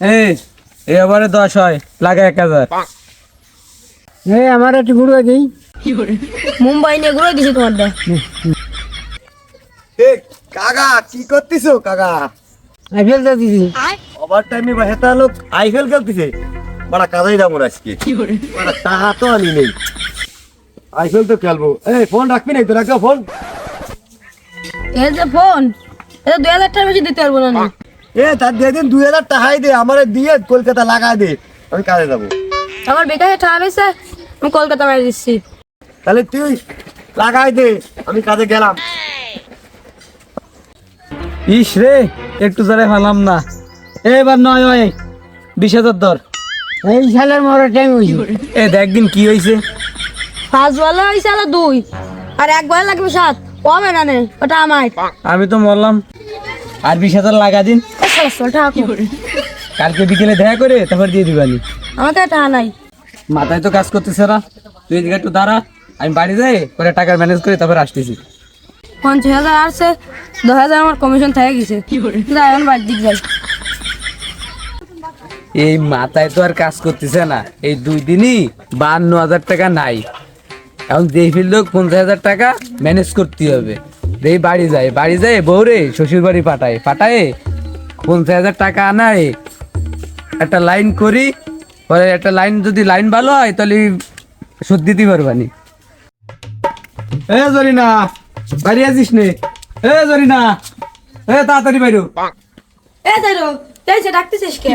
এই এবারে দশ হয় লাগে এক হাজার। এই আমার একটু গুঁড়ো দিই মুম্বাই নিয়ে ঘুরে দিছি তোমার কাকা কি করতেছো কাকা? আইফেল দিদি ওভার টাইমে বা হেতা লোক আইফেল খেলতেছে। বড় কাজাই দাম ওর আজকে। বড় টাকা তো আনি নেই। আইফেল তো খেলব। এই ফোন রাখবি না তো রাখো ফোন এই যে ফোন এটা দুই হাজার টাকা বেশি দিতে পারব না। এ তার দিয়ে দিন দুই হাজার টাকাই দে আমার দিয়ে কলকাতা লাগাই দে আমি কাজে যাব। আমার বেকারে টাকা রয়েছে আমি কলকাতা মারি দিচ্ছি। তাহলে তুই লাগাই দে আমি কাজে গেলাম। ইস রে একটু জোরে না। এবার নয় হয় বিশ হাজার দর এই সালের মরার টাইম হয়েছে এ দেখ দিন কি হয়েছে পাঁচ বলে হয়েছে দুই আর এক বলে লাগবে সাত। না নে ওটা আমার আমি তো মরলাম। আর বিশ হাজার লাগা দিন। টাকা। কালকে বিকেলে দেখা করে তারপর দিয়ে দিবানি। আমার কাছে টাকা নাই। মাথায় তো কাজ করতেছে না। তুই এদিকে একটু দাঁড়া আমি বাড়ি যাই করে টাকার ম্যানেজ করে তারপর আসতেছি। পঞ্চাশ হাজার আসছে দশ হাজার আমার কমিশন থেকে গেছে। এখন বাড়ির দিক যাই। এই মাথায় তো আর কাজ করতেছে না। এই দুই দিনই বান্ন হাজার টাকা নাই। এখন যেই ফিল্ড পঞ্চাশ হাজার টাকা ম্যানেজ করতে হবে। যেই বাড়ি যায় বাড়ি যায় বউরে শ্বশুর বাড়ি পাঠায় পাঠায় পঞ্চাশ হাজার টাকা আনায় একটা লাইন করি পরে একটা লাইন যদি লাইন ভালো হয় তাহলে শোধ দিতে পারবানি এ জরিনা বাড়ি আছিস নে। এ জরিনা এ তাড়াতাড়ি বাইরো। এ এই যে ডাকতেছিস কে?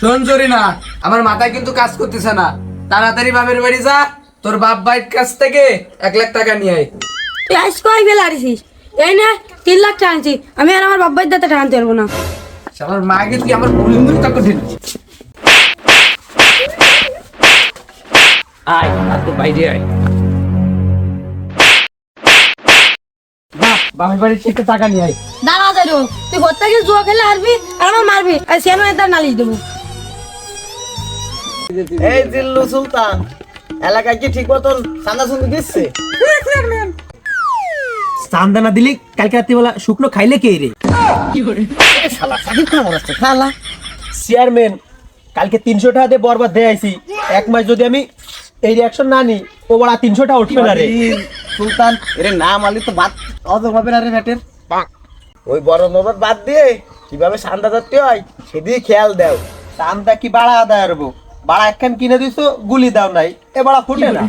শোন না আমার মাথায় কিন্তু কাজ করতেছে না। তাড়াতাড়ি বাপের বাড়ি যা তোর বাপ ভাইয়ের কাছ থেকে এক লাখ টাকা নিয়ে আয়। তুই আইস কয় বেলা আরিসিস এই না তিন লাখ টাকা আনছি। আমি আর আমার বাব্বাই দাতে টাকা আনতে পারব না। আমার মা কে তুই আমার মুড়ি মুড়ি টাকা দিল আয় আর তো বাইরে আয়। বাহ বাপের বাড়ির থেকে টাকা নিয়ে আয়। দাঁড়া রো তুই ঘর থেকে জুয়া খেলে হারবি আর আমার মারবি? আর সিয়ানো এদার নালিশ দেবো। এই দিল্লু সুলতান এলাকায় কি ঠিক মতন চান্দা শুনতে দিচ্ছে চান্দা না দিলে কালকে রাত্রিবেলা শুকনো খাইলে কে রে? শালা চেয়ারম্যান কালকে তিনশো টাকা দিয়ে বরবাদ দিয়ে আইছি। এক মাস যদি আমি এই রিয়াকশন না নিই ও বড়া তিনশো টাকা উঠবে না রে। সুলতান? এর নাম আলি তো বাদ অজম হবে না রে ব্যাটের ওই বড় নবাব বাদ দিয়ে কীভাবে সান্দা ধরতে হয় সেদিকে খেয়াল দাও। চান্দা কি বাড়া আদায় করব? বাড়া একখান কিনে দিছো গুলি দাও নাই। এ বাড়া ফুটে না।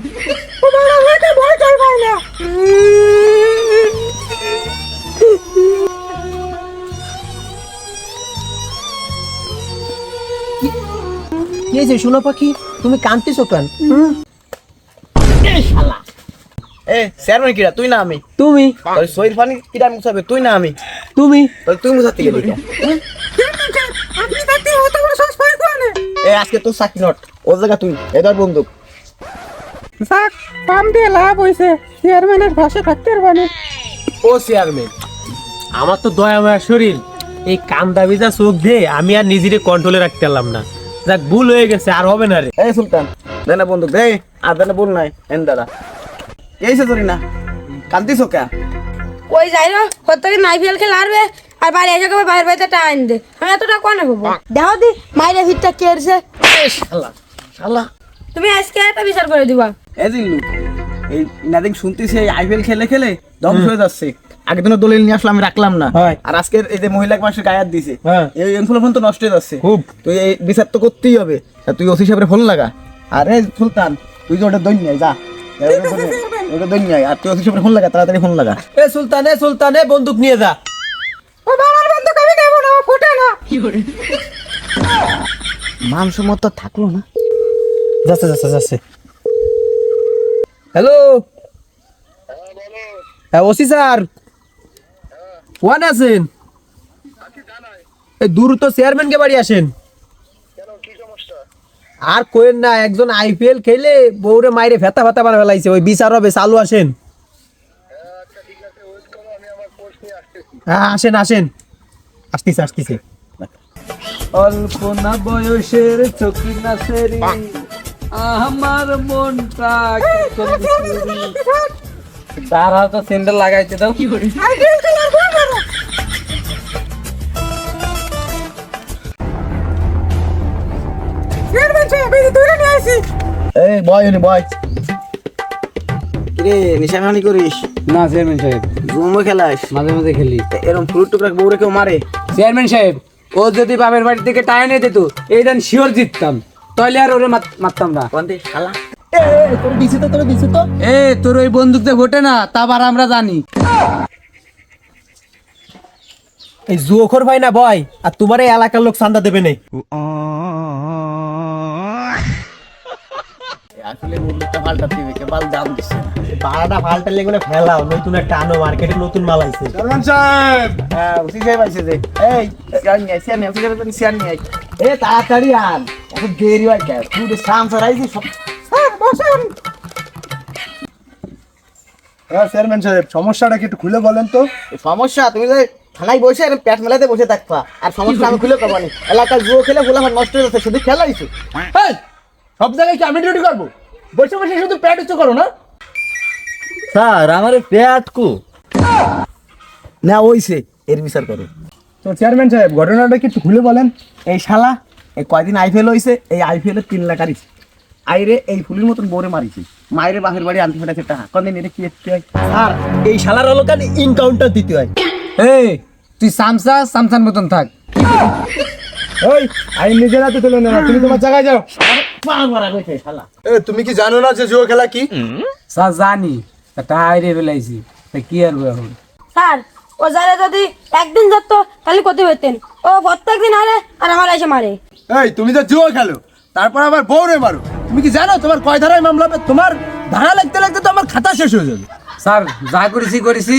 কি হয়েছে শুনো পাখি তুমি কান্তিছো কেন? এ চেয়ারম্যান কিরা তুই না আমি। তুমি? তোর সইর ফানি কিরা মুছাবে তুই না আমি। তুমি? তাহলে তুই মুছাতে গেলি কেন? এ আজকে তোর চাকরি নট। ও জায়গা তুই এদার বন্দুক। যাক পাম দিয়ে লাভ হয়েছে চেয়ারম্যানের ভাষা থাকতে পারবানি ও চেয়ারম্যান আমার তো দয়া মায়া শরীর। এই কান্দা ভিজা চোখ দিয়ে আমি আর নিজেরে কন্ট্রোলে রাখতে পারলাম না। যাক ভুল হয়ে গেছে আর হবে না রে। এই সুলতান দে না বন্দুক দে। আর দে না বল নাই। এন দাদা। এইসে তোরি না কান্দিস কে? ওই যাই ঘর থেকে নাই ফেল খেলে হারবে। আর বাইরে এসে কবে বাইরের বাড়িতে টাকা আনি দে? আমি এত টাকা কোনে পাবো দেখো দি মাইরে ভিতটা কেড়েছে শালা শালা। তুমি আজকে একটা বিচার করে দিবা। এই দিল্লু এই নাদিন শুনতেছি এই আইপিএল খেলে খেলে ধ্বংস হয়ে যাচ্ছে। আগের দিনও দলিল নিয়ে আসলাম আমি রাখলাম না। আর আজকের এই যে মহিলা মানুষের গায়াত দিছে হ্যাঁ। এই ইনফ্লুয়েন্স তো নষ্ট হয়ে যাচ্ছে। খুব। তুই এই বিচার তো করতেই হবে। তুই ওসি সাহেবের ফোন লাগা। আরে সুলতান তুই যে ওটা দৈন্য যা। ওটা দৈন্য আর তুই ওসি সাহেবের ফোন লাগা তাড়াতাড়ি ফোন লাগা। এ সুলতানে সুলতানে বন্দুক নিয়ে যা। মান সম্মত থাকল না? যাচ্ছে যাচ্ছে যাচ্ছে। হ্যালো হ্যাঁ ওসি স্যার। ওয়ান আছেন? এই দ্রুত চেয়ারম্যানকে বাড়ি আসেন। আর কোয়েন না একজন আইপিএল খেলে বউরে মাইরে ফেতা ফেতা বানা ফেলাইছে ওই বিচার হবে চালু আসেন। হ্যাঁ আসেন আসেন। আসতেছে আসতেছে। অল্পনা বয়সের চকি না আমার মনটা তার তো সিন্ডেল লাগাইছে দাও। কি করি এই করিস? সাহেব। মাঝে মাঝে মারে? চেয়ারম্যান সাহেব ও যদি বাপের বাড়ির থেকে টাইনে যেত এইটা শিওর জিততাম। তাহলে আর ওরে মারতাম না। শালা। দিছি তো তোর দিছি তো। এ তোর ওই বন্দুকতে ভোটে না তা আবার আমরা জানি। এই জুয়োখর ভাই না বয় আর তোমার এই এলাকার লোক চান্দা দেবে নেই। আসলে মুন্ডুটা পাল্টাতে হবে কেবল দাম দিছে বারাটা পাল্টা লেগে ফেলাও নতুন একটা আনো মার্কেটে নতুন মাল আইছে। হ্যাঁ উসি সাহেব আইছে যে। এই সিয়ার নিয়ে সিয়ার নিয়ে উসি সাহেব সিয়ার নিয়ে আই। এ তাড়াতাড়ি আন। এত দেরি হয় কে তুই যে সাম সরাইছি সব স্যার বসেন। হ্যাঁ চেয়ারম্যান সাহেব সমস্যাটা কি একটু খুলে বলেন তো। সমস্যা তুমি যে থানায় বসে আর পেট মেলাতে বসে থাকবা আর সমস্যা আমি খুলে পাবানি এলাকার জুয়ো খেলে বলে আমার নষ্ট হয়ে যাচ্ছে শুধু খেলাইছো সব জায়গায় কি আমি ডিউটি করব? বসে বসে শুধু প্যাট উচ্চ করো না। স্যার আমার পেট কো? না ওইছে এর বিচার করো। তো চেয়ারম্যান সাহেব ঘটনাটা কি একটু খুলে বলেন। এই শালা এই কয়দিন আইপিএল হইছে এই আইপিএল তিন লাখ আরিছে আইরে এই ফুলির মতন বোরে মারিছে। মায়ের বাপের বাড়ি আনতে ফেটাছে টাকা। কোনদিন এটা কি একটু হয়? আর এই শালার লোকান ইনকাউন্টার দিতে হয়? এই তুই সামসা সামসান মতন থাক। ওই আইন নিজের হাতে তুলে নেওয়া তুমি তোমার জায়গায় যাও। এ তুমি কি জানো না যে জুয়ো খেলা কি? স্যার জানি। তা টাইরে ফেলাইছি। তা কি আর এখন? স্যার ও যারা যদি একদিন ধরতো তাহলে করতে পারতেন ও প্রত্যেক দিন হারে আর আমার এসে মারে। এই তুমি তো জুয়ো খেলো তারপর আবার বউরে মারো। তুমি কি জানো তোমার কয় ধারায় মামলা হবে? তোমার ধারা লাগতে লাগতে তো আমার খাতা শেষ হয়ে যাবে। স্যার যা করেছি করেছি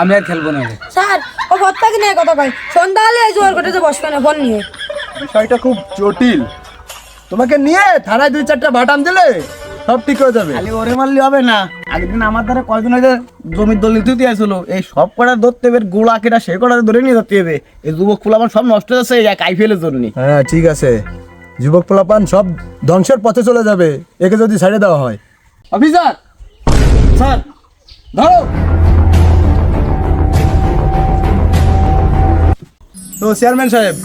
আমি আর খেলব না স্যার ও দিন এক কথা কয় সন্ধ্যা হলে এই জোয়ার কোটেছে বসবে না ফোন নিয়ে। বিষয়টা খুব জটিল। তোমাকে নিয়ে থানায় দুই চারটা বাটাম দিলে সব ঠিক হয়ে যাবে। খালি ওরে মারলে হবে না। একদিন আমার দ্বারা কয়দিন হয়েছে জমির দলিল দিতে আসছিল এই সব কটা ধরতে হবে গোলা কেটা সে কটা ধরে নিয়ে যেতে হবে এই যুবক ফুল আমার সব নষ্ট হয়ে যাচ্ছে এই এক আইপিএলের জন্য। হ্যাঁ ঠিক আছে। যুবক পোলাপান সব ধ্বংসের পথে চলে যাবে একে যদি ছেড়ে দেওয়া হয়। অফিসার! স্যার! ধরো! তো চেয়ারম্যান সাহেব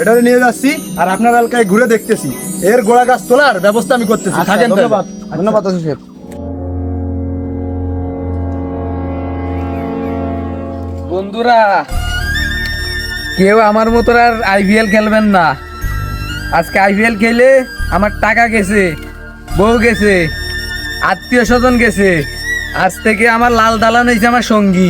এটা নিয়ে যাচ্ছি আর আপনার এলাকায় ঘুরে দেখতেছি। এর গোড়া গাছ তোলার ব্যবস্থা আমি করতেছি। থাকেন ধন্যবাদ। ধন্যবাদ সাহেব। বন্ধুরা, কেউ আমার মতো আর আইপিএল খেলবেন না। আজকে আইপিএল খেলে আমার টাকা গেছে, বউ গেছে, আত্মীয় স্বজন গেছে। আজ থেকে আমার লাল দালান হয়েছে আমার সঙ্গী।